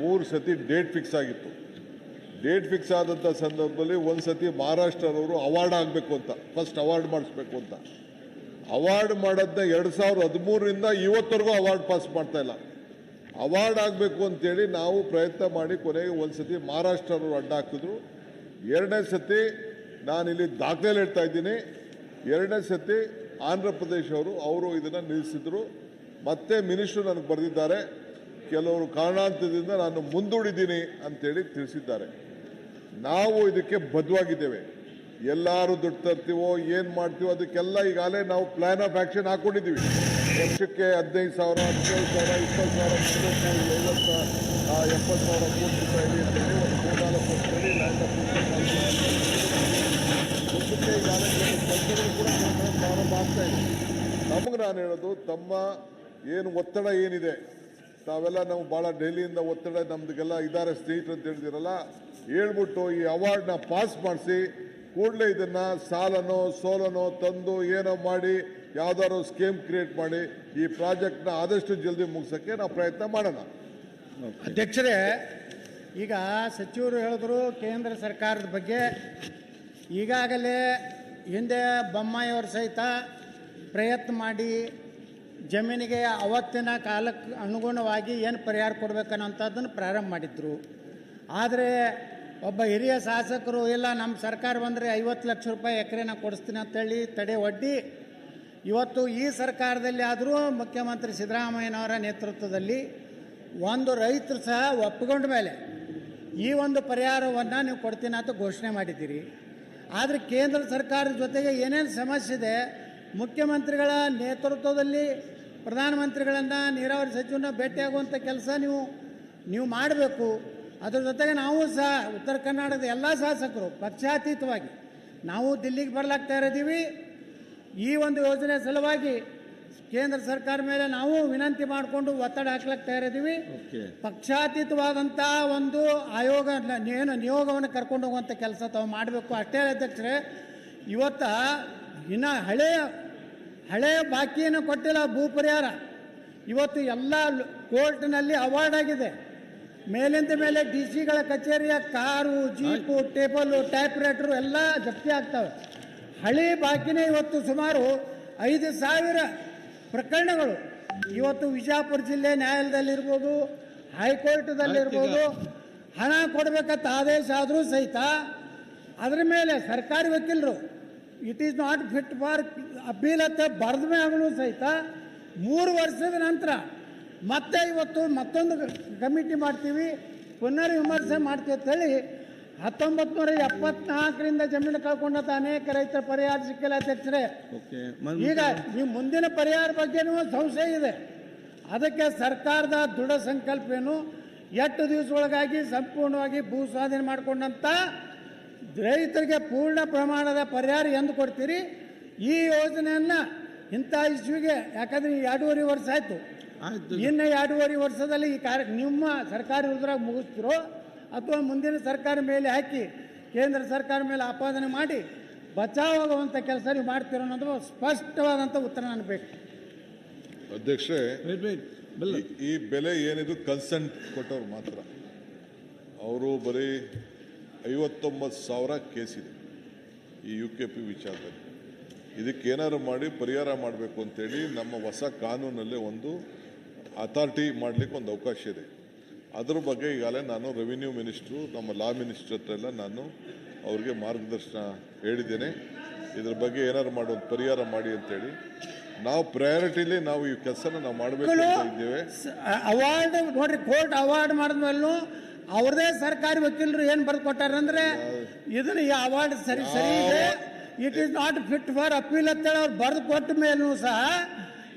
ಮೂರು ಸತಿ date fix ಆಗಿತ್ತು. ಡೇಟ್ ಫಿಕ್ಸ್ ಆದಂಥ ಸಂದರ್ಭದಲ್ಲಿ ಒಂದು ಸತಿ ಮಹಾರಾಷ್ಟ್ರದವರು ಅವಾರ್ಡ್ ಆಗಬೇಕು ಅಂತ, ಫಸ್ಟ್ ಅವಾರ್ಡ್ ಮಾಡಿಸ್ಬೇಕು ಅಂತ. ಅವಾರ್ಡ್ ಮಾಡೋದನ್ನ ಎರಡು ಸಾವಿರದ ಹದಿಮೂರರಿಂದ ಇವತ್ತರೆಗೂ ಅವಾರ್ಡ್ ಪಾಸ್ ಮಾಡ್ತಾ ಇಲ್ಲ. ಅವಾರ್ಡ್ ಆಗಬೇಕು ಅಂತೇಳಿ ನಾವು ಪ್ರಯತ್ನ ಮಾಡಿ ಕೊನೆಗೆ ಒಂದು ಸತಿ ಮಹಾರಾಷ್ಟ್ರದವರು ಅಡ್ಡ ಹಾಕಿದ್ರು. ಎರಡನೇ ಸತಿ ನಾನಿಲ್ಲಿ ದಾಖಲೆ ಹೇಳ್ತಾ ಇದ್ದೀನಿ. ಎರಡನೇ ಸತಿ ಆಂಧ್ರ ಪ್ರದೇಶವರು ಅವರು ಇದನ್ನು ನಿಲ್ಲಿಸಿದ್ರು. ಮತ್ತೆ ಮಿನಿಸ್ಟ್ರು ನನಗೆ ಬರೆದಿದ್ದಾರೆ. ಕೆಲವರು ಕಾರಣಾಂತರದಿಂದ ನಾನು ಮುಂದೂಡಿದ್ದೀನಿ ಅಂತೇಳಿ ತಿಳಿಸಿದ್ದಾರೆ. ನಾವು ಇದಕ್ಕೆ ಬದ್ಧವಾಗಿದ್ದೇವೆ. ಎಲ್ಲರೂ ದುಡ್ಡು ತರ್ತೀವೋ, ಏನು ಮಾಡ್ತೀವೋ, ಅದಕ್ಕೆಲ್ಲ ಈಗಾಗಲೇ ನಾವು ಪ್ಲ್ಯಾನ್ ಆಫ್ ಆ್ಯಕ್ಷನ್ ಹಾಕ್ಕೊಂಡಿದ್ದೀವಿ. ವರ್ಷಕ್ಕೆ ಹದಿನೈದು ಸಾವಿರ, ಹದಿನೇಳು ಸಾವಿರ, ಇಪ್ಪತ್ತು ಸಾವಿರ ಐವತ್ತು ಎಪ್ಪತ್ತು ಸಾವಿರ ಕೋಟಿ ರೂಪಾಯಿ ಅಂತೇಳಿ ಒಂದು ಮೂರ್ನಾಲ್ಕು ವರ್ಷದಲ್ಲಿ ಲ್ಯಾಂಡ್ ಮುಂದಕ್ಕೆ ಈಗಾಗಲೇ ಕೂಡ ಪ್ರಾರಂಭ ಆಗ್ತಾ ಇದೆ. ನಮಗೆ ನಾನು ಹೇಳೋದು, ತಮ್ಮ ಏನು ಒತ್ತಡ ಏನಿದೆ ತಾವೆಲ್ಲ ನಾವು ಭಾಳ ಡೆಲ್ಲಿಯಿಂದ ಒತ್ತಡ ನಮ್ದಿಗೆಲ್ಲ ಇದ್ದಾರೆ ಸ್ನೇಹಿತರು ಅಂತ ಹೇಳಿದಿರಲ್ಲ, ಹೇಳ್ಬಿಟ್ಟು ಈ ಅವಾರ್ಡ್ನ ಪಾಸ್ ಮಾಡಿಸಿ ಕೂಡಲೇ ಇದನ್ನ ಸಾಲನೋ ಸೋಲನೋ ತಂದು ಏನೋ ಮಾಡಿ, ಯಾವ್ದಾದ್ರು ಸ್ಕೀಮ್ ಕ್ರಿಯೇಟ್ ಮಾಡಿ ಈ ಪ್ರಾಜೆಕ್ಟ್ನ ಆದಷ್ಟು ಜಲ್ದಿ ಮುಗಿಸೋಕ್ಕೆ ನಾವು ಪ್ರಯತ್ನ ಮಾಡೋಣ. ಅಧ್ಯಕ್ಷರೇ, ಈಗ ಸಚಿವರು ಹೇಳಿದ್ರು ಕೇಂದ್ರ ಸರ್ಕಾರದ ಬಗ್ಗೆ. ಈಗಾಗಲೇ ಹಿಂದೆ ಬೊಮ್ಮಾಯಿಯವರು ಸಹಿತ ಪ್ರಯತ್ನ ಮಾಡಿ ಜಮೀನಿಗೆ ಅವತ್ತಿನ ಕಾಲಕ್ಕೆ ಅನುಗುಣವಾಗಿ ಏನು ಪರಿಹಾರ ಕೊಡಬೇಕನ್ನೋಂಥದ್ದನ್ನು ಪ್ರಾರಂಭ ಮಾಡಿದ್ರು. ಆದರೆ ಒಬ್ಬ ಹಿರಿಯ ಶಾಸಕರು, ಇಲ್ಲ ನಮ್ಮ ಸರ್ಕಾರ ಬಂದರೆ ಐವತ್ತು ಲಕ್ಷ ರೂಪಾಯಿ ಎಕರೆನ ಕೊಡಿಸ್ತೀನಿ ಅಂತೇಳಿ ತಡೆ ಒಡ್ಡಿ, ಇವತ್ತು ಈ ಸರ್ಕಾರದಲ್ಲಿ ಆದರೂ ಮುಖ್ಯಮಂತ್ರಿ ಸಿದ್ದರಾಮಯ್ಯನವರ ನೇತೃತ್ವದಲ್ಲಿ ಒಂದು ರೈತರು ಸಹ ಒಪ್ಪಿಕೊಂಡ ಮೇಲೆ ಈ ಒಂದು ಪರಿಹಾರವನ್ನು ನೀವು ಕೊಡ್ತೀನಿ ಅಂತ ಘೋಷಣೆ ಮಾಡಿದ್ದೀರಿ. ಆದರೆ ಕೇಂದ್ರ ಸರ್ಕಾರದ ಜೊತೆಗೆ ಏನೇನು ಸಮಸ್ಯೆ ಇದೆ ಮುಖ್ಯಮಂತ್ರಿಗಳ ನೇತೃತ್ವದಲ್ಲಿ ಪ್ರಧಾನಮಂತ್ರಿಗಳನ್ನು ನೀರಾವರಿ ಸಚಿವನ ಭೇಟಿಯಾಗುವಂಥ ಕೆಲಸ ನೀವು ನೀವು ಮಾಡಬೇಕು. ಅದ್ರ ಜೊತೆಗೆ ನಾವು ಸಹ ಉತ್ತರ ಕರ್ನಾಟಕದ ಎಲ್ಲ ಶಾಸಕರು ಪಕ್ಷಾತೀತವಾಗಿ ನಾವು ದಿಲ್ಲಿಗೆ ಬರಲಾಗ್ತಾ ಇದ್ದೀವಿ ಈ ಒಂದು ಯೋಜನೆ ಸಲುವಾಗಿ ಕೇಂದ್ರ ಸರ್ಕಾರ ಮೇಲೆ ನಾವು ವಿನಂತಿ ಮಾಡಿಕೊಂಡು ಒತ್ತಡ ಹಾಕ್ಲಾಗ್ತಾ ಇದ್ದೀವಿ ಪಕ್ಷಾತೀತವಾದಂಥ ಒಂದು ಆಯೋಗ ಏನು ನಿಯೋಗವನ್ನು ಕರ್ಕೊಂಡು ಹೋಗುವಂಥ ಕೆಲಸ ತಾವು ಮಾಡಬೇಕು. ಅಷ್ಟೇ ಅಧ್ಯಕ್ಷರೇ ಇವತ್ತು ಇನ್ನು ಹಳೆಯ ಹಳೆಯ ಬಾಕಿಯನ್ನು ಕೊಟ್ಟಿಲ್ಲ ಭೂ ಪರಿಹಾರ ಇವತ್ತು ಎಲ್ಲ ಕೋರ್ಟ್ನಲ್ಲಿ ಅವಾರ್ಡ್ ಆಗಿದೆ. ಮೇಲಿಂದ ಮೇಲೆ ಡಿ ಸಿಗಳ ಕಚೇರಿಯ car jeep table typewriter ಎಲ್ಲ ಜಪ್ತಿ ಆಗ್ತವೆ. ಹಳಿ ಬಾಕಿನೇ ಇವತ್ತು ಸುಮಾರು ಐದು ಸಾವಿರ ಪ್ರಕರಣಗಳು. ಇವತ್ತು ವಿಜಾಪುರ ಜಿಲ್ಲೆ ನ್ಯಾಯಾಲಯದಲ್ಲಿರ್ಬೋದು ಹೈಕೋರ್ಟ್ದಲ್ಲಿರ್ಬೋದು ಹಣ ಕೊಡಬೇಕಂತ ಆದೇಶ ಆದರೂ ಸಹಿತ ಅದರ ಮೇಲೆ ಸರ್ಕಾರಿ ವಕೀಲರು it is not fit for appeal ಅಂತ ಬರೆದ ಮೇಲೂ ಸಹಿತ ಮೂರು ವರ್ಷದ ನಂತರ ಮತ್ತೆ ಇವತ್ತು ಮತ್ತೊಂದು ಕಮಿಟಿ ಮಾಡ್ತೀವಿ ಪುನರ್ ವಿಮರ್ಶೆ ಮಾಡ್ತೀವಿ ಅಂತೇಳಿ ಹತ್ತೊಂಬತ್ತು ನೂರ ಎಪ್ಪತ್ನಾಲ್ಕರಿಂದ ಜಮೀನು ಕಳ್ಕೊಂಡಂತ ಅನೇಕ ರೈತರ ಪರಿಹಾರ ಸಿಕ್ಕಿಲ್ಲ ಅಧ್ಯಕ್ಷರೇ ಈಗ ಈ ಮುಂದಿನ ಪರಿಹಾರ ಬಗ್ಗೆನೂ ಸಂಶಯ ಇದೆ. ಅದಕ್ಕೆ ಸರ್ಕಾರದ ದೃಢ ಸಂಕಲ್ಪ ಏನು ಎಷ್ಟು ದಿವಸದೊಳಗಾಗಿ ಸಂಪೂರ್ಣವಾಗಿ ಭೂ ಸ್ವಾಧೀನ ಮಾಡಿಕೊಂಡಂಥ ರೈತರಿಗೆ ಪೂರ್ಣ ಪ್ರಮಾಣದ ಪರಿಹಾರ ಎಂದು ಕೊಡ್ತೀರಿ? ಈ ಯೋಜನೆಯನ್ನು ಇಂಥ ಇಶ್ಯೂಗೆ ಯಾಕಂದ್ರೆ ಈ ಎರಡೂವರೆ ವರ್ಷ ಆಯಿತು. ಇನ್ನು ಎರಡೂವರೆ ವರ್ಷದಲ್ಲಿ ಈ ಕಾರ್ಯ ನಿಮ್ಮ ಸರ್ಕಾರ ಉದ್ರಾಗ ಮುಗಿಸ್ತಿರೋ ಅಥವಾ ಮುಂದಿನ ಸರ್ಕಾರ ಮೇಲೆ ಹಾಕಿ ಕೇಂದ್ರ ಸರ್ಕಾರ ಮೇಲೆ ಆಪಾದನೆ ಮಾಡಿ ಬಚಾವಾಗುವಂಥ ಕೆಲಸ ನೀವು ಮಾಡ್ತಿರೋ ಅನ್ನೋದು ಸ್ಪಷ್ಟವಾದಂಥ ಉತ್ತರ ನಾನು ಬೇಕು ಅಧ್ಯಕ್ಷರೇ ಈ- ಈ ಬೆಲೆ ಏನಿದು ಕನ್ಸೆಂಟ್ ಕೊಟ್ಟವ್ರು ಮಾತ್ರ. ಅವರು ಬರೀ ಐವತ್ತೊಂಬತ್ತು ಸಾವಿರ ಕೇಸಿದೆ ಈ ಯು ಕೆ ಪಿ ವಿಚಾರದಲ್ಲಿ. ಇದಕ್ಕೆ ಏನಾದ್ರು ಮಾಡಿ ಪರಿಹಾರ ಮಾಡಬೇಕು ಅಂತೇಳಿ ನಮ್ಮ ಹೊಸ ಕಾನೂನಲ್ಲೇ ಒಂದು ಅಥಾರಿಟಿ ಮಾಡಲಿಕ್ಕೆ ಒಂದು ಅವಕಾಶ ಇದೆ. ಅದ್ರ ಬಗ್ಗೆ ಈಗಾಗಲೇ ನಾನು ರೆವಿನ್ಯೂ ಮಿನಿಸ್ಟ್ರು ನಮ್ಮ ಲಾ ಮಿನಿಸ್ಟ್ರ್ ಹತ್ರ ಎಲ್ಲ ನಾನು ಅವ್ರಿಗೆ ಮಾರ್ಗದರ್ಶನ ಹೇಳಿದ್ದೇನೆ. ಇದ್ರ ಬಗ್ಗೆ ಏನಾದ್ರು ಮಾಡಿ ಒಂದು ಪರಿಹಾರ ಮಾಡಿ ಅಂತೇಳಿ. ನಾವು ಪ್ರಯಾರಿಟಿಲಿ ನಾವು ಈ ಕೆಲಸನ ನಾವು ಮಾಡಬೇಕು ಇದ್ದೇವೆ. ಅವಾರ್ಡ್ ನೋಡ್ರಿ ಕೋರ್ಟ್ ಅವಾರ್ಡ್ ಮಾಡಿದ್ಮೇಲೂ ಅವ್ರದೇ ಸರ್ಕಾರಿ ವಕೀಲರು ಏನು ಬರೆದು ಕೊಟ್ಟಾರಂದ್ರೆ ಇದನ್ನ ಈ ಅವಾರ್ಡ್ ಸರಿ ಸರಿ ಇದೆ. It is not fit for appeal ಅಂತೇಳಿ ಅವ್ರು ಬರೆದು ಕೊಟ್ಟ ಮೇಲೂ ಸಹ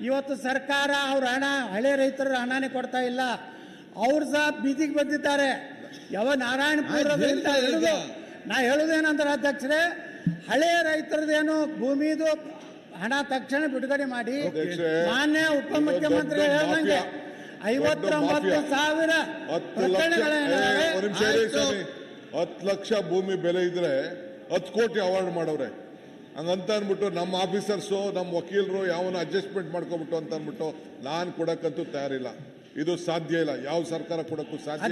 ಇವತ್ತು ಸರ್ಕಾರ ಅವ್ರ ಹಣ ಹಳೆ ರೈತರ ಹಣನೇ ಕೊಡ್ತಾ ಇಲ್ಲ. ಅವ್ರು ಸಹ ಬೀದಿಗೆ ಬಂದಿದ್ದಾರೆ. ಯಾವ ನಾರಾಯಣಪುರದಿಂದ ಹಿಡಿದು ನಾ ಹೇಳುದೇನಂದ್ರೆ ಅಧ್ಯಕ್ಷರೇ ಹಳೆಯ ರೈತರದೇನು ಭೂಮಿದು ಹಣ ತಕ್ಷಣ ಬಿಡುಗಡೆ ಮಾಡಿ ಮಾನ್ಯ ಉಪಮುಖ್ಯಮಂತ್ರಿ ಹೇಳ್ದಂಗೆ. ಐವತ್ತೊಂಬತ್ತು ಸಾವಿರ. ಹತ್ತು ಲಕ್ಷ ಭೂಮಿ ಬೆಲೆ ಇದ್ರೆ ಹತ್ತು ಕೋಟಿ ಅವಾರ್ಡ್ ಮಾಡವ್ರೆ ಹಂಗಂತ ಅಂದ್ಬಿಟ್ಟು ನಮ್ಮ ಆಫೀಸರ್ಸು ನಮ್ಮ ವಕೀಲರು ಯಾವನ ಅಡ್ಜಸ್ಟ್ಮೆಂಟ್ ಮಾಡ್ಕೊಬಿಟ್ಟು ಅಂತ ಅಂದ್ಬಿಟ್ಟು ನಾನು ಕೊಡಕ್ಕಂತೂ ತಯಾರಿಲ್ಲ. ಇದು ಸಾಧ್ಯ ಇಲ್ಲ. ಯಾವ ಸರ್ಕಾರ ಕೊಡಕ್ಕೂ ಸಾಧ್ಯ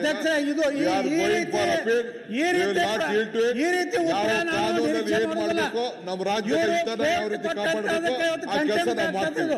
ಮಾಡ್ಬೇಕೋ? ನಮ್ಮ ರಾಜ್ಯದ ಯಾವ ರೀತಿ ಕಾಪಾಡಬೇಕು? ಆ ಕೆಲಸ ನಾವು ಮಾಡ್ತೀವಿ.